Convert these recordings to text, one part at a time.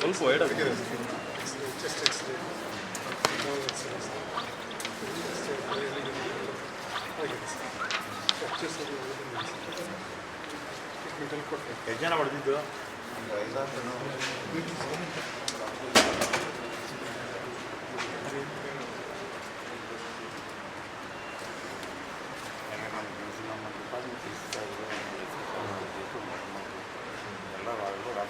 ಸ್ವಲ್ಪ ವೈಡ್ ಎಷ್ಟು ಜನ ಹೊಡೆದಿದ್ದು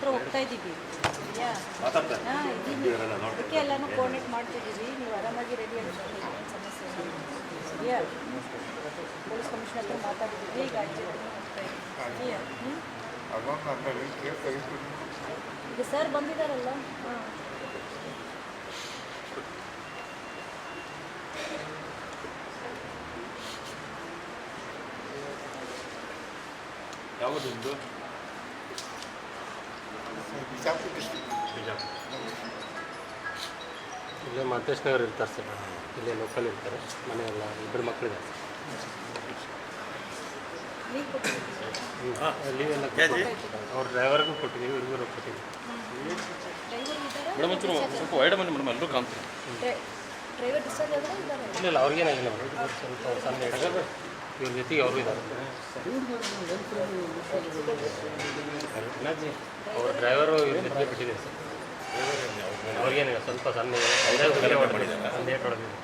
ಹತ್ರ ಹೋಗ್ತಾ ಇದ್ದೀವಿ ಹಾಂ ಇದ್ದೀನಿ ಅದಕ್ಕೆ ಎಲ್ಲನೂ ಕೋಆರ್ಡಿನೇಟ್ ಮಾಡ್ತಿದ್ದೀವಿ ನೀವು ಆರಾಮಾಗಿ ರೆಡಿ ಆಗಿ ಏನು ಸಮಸ್ಯೆ ಇಲ್ಲ. ಸರಿಯಾ? ಪೊಲೀಸ್ ಕಮಿಷನರ್ ಹತ್ರ ಮಾತಾಡಿದ್ದೀವಿ. ಈಗ ಐ ಜಿ ಹತ್ರ ಹೋಗ್ತಾ ಇದ್ದೀವಿ ಹ್ಞೂ ಅದೊಂದು ನನ್ನ ಕೇಸ್ ತೆಗಿತೀನಿ ಈಗ ಸರ್ ಬಂದಿದ್ದಾರಲ್ಲ ಹಾಂ. ಯಾವುದು ಇಲ್ಲೇ ಮಾಂತೇಶ್ ನಗರ್ ಇರ್ತಾರೆ ಸರ್ ಇಲ್ಲೇ ಲೋಕಲ್ ಇರ್ತಾರೆ. ಮನೆಯೆಲ್ಲ ಇಬ್ಬರು ಮಕ್ಕಳಿದ್ದಾರೆ ಲೀವೆಲ್ಲ? ಅವ್ರ ಡ್ರೈವರ್ಗೂ ಕೊಟ್ಟಿದ್ದೀವಿ ಇವ್ರಿಗೂ ಕೊಟ್ಟಿದ್ದೀವಿ ಮೇಡಮ್ ಒಂಚೂರು ಸ್ವಲ್ಪ ವೈಡ್ ಬನ್ನಿ ಮೇಡಮ್ ಎಲ್ಲರೂ ಕಾಣ್ತಾರೆ ಇಲ್ಲ ಇಲ್ಲ ಅವ್ರಿಗೇನಾಗಿಲ್ಲ ಮೇಡಮ್. ಅವ್ರು ಸ್ವಲ್ಪ ಸಣ್ಣ ಇದ್ದಾರೆ ಇವ್ರ ಜೊತೆಗೆ ಅವರು ಇದ್ದಾರೆ ಅವ್ರ ಡ್ರೈವರು ಇವ್ರ ಜೊತೆಗೆ ಬಿಟ್ಟಿದೆ ಸರ್. ಅವ್ರಿಗೇನಿಲ್ಲ ಸ್ವಲ್ಪ ಸಣ್ಣ ಒಂದೇ ಹೊಡೆದಿದೆ ಒಂದೇ ಹೊಡೆದಿದೆ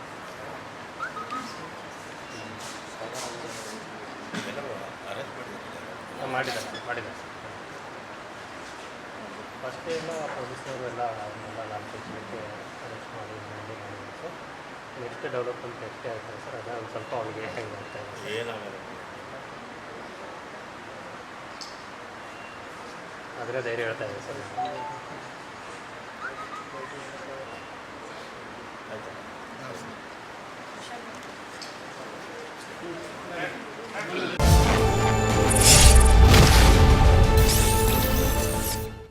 ಹಾಂ, ಮಾಡಿದ್ದಾರೆ ಮಾಡಿದ್ದಾರೆ. ಸರ್ ಫಸ್ಟ್ ಎಲ್ಲ ಪೊಲೀಸರು ಎಲ್ಲ ಅವನ್ನೆಲ್ಲ ನಾಲ್ಕು ಮಾಡಿ ನೆಕ್ಸ್ಟ್ ಡೆವಲಪ್ಮೆಂಟ್ ಎಷ್ಟೇ ಆಗ್ತದೆ ಸರ್? ಅದೇ ಒಂದು ಸ್ವಲ್ಪ ಅವನಿಗೆ ಹೆಂಗೆ ಆಗ್ತಾ ಇದೆ ಏನಾಗಲ್ಲ. ಆದರೆ ಧೈರ್ಯ ಹೇಳ್ತಾ ಇದೆ ಸರ್.